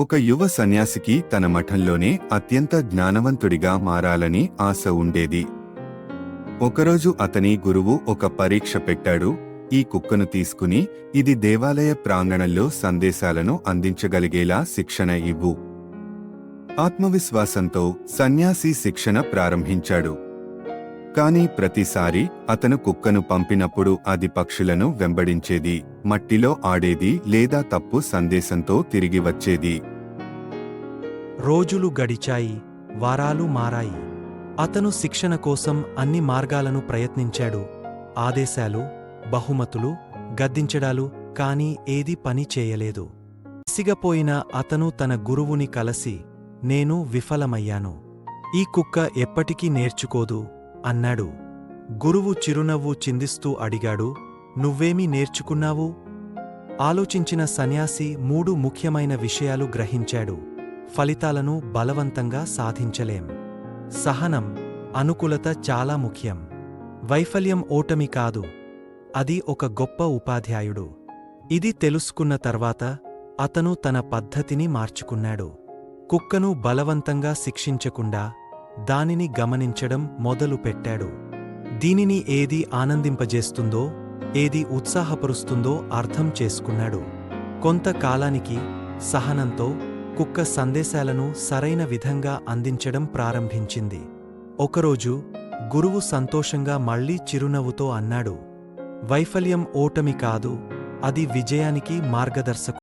ఒక యువ సన్యాసికి తన మఠంలోనే అత్యంత జ్ఞానవంతుడిగా మారాలని ఆశ ఉండేది. ఒకరోజు అతని గురువు ఒక పరీక్ష పెట్టాడు. ఈ కుక్కను తీసుకుని ఇది దేవాలయ ప్రాంగణంలో సందేశాలను అందించగలిగేలా శిక్షణ ఇవ్వు. ఆత్మవిశ్వాసంతో సన్యాసి శిక్షణ ప్రారంభించాడు. కానీ ప్రతిసారి అతను కుక్కను పంపినప్పుడు అది పక్షులను వెంబడించేది మట్టిలో ఆడేది లేదా తప్పు సందేశంతో తిరిగి వచ్చేది. రోజులు గడిచాయి వారాలు మారాయి. అతను శిక్షణ కోసం అన్ని మార్గాలను ప్రయత్నించాడు. ఆదేశాలు బహుమతులు గద్దించడాలు కాని ఏదీ పని చేయలేదు. విసిగపోయిన అతను తన గురువుని కలసి నేను విఫలమయ్యాను. ఈ కుక్క ఎప్పటికీ నేర్చుకోదు అన్నాడు. గురువు చిరునవ్వు చిందిస్తూ అడిగాడు నువ్వేమీ నేర్చుకున్నావు? ఆలోచించిన సన్యాసి మూడు ముఖ్యమైన విషయాలు గ్రహించాడు. ఫలితాలను బలవంతంగా సాధించలేం. సహనం అనుకూలత చాలా ముఖ్యం. వైఫల్యం ఓటమి కాదు. అది ఒక గొప్ప ఉపాధ్యాయుడు. ఇది తెలుసుకున్న తర్వాత అతను తన పద్ధతిని మార్చుకున్నాడు. కుక్కను బలవంతంగా శిక్షించకుండా దానిని గమనించడం మొదలుపెట్టాడు దీనిని ఏది ఆనందింపజేస్తుందో ఏది ఉత్సాహపరుస్తుందో అర్థం చేసుకున్నాడు. కొంతకాలానికి సహనంతో కుక్క సందేశాలను సరైన విధంగా అందించడం ప్రారంభించింది. ఒకరోజు గురువు సంతోషంగా మళ్ళీ చిరునవ్వుతో అన్నాడు వైఫల్యం ఓటమి కాదు అది విజయానికి మార్గదర్శకు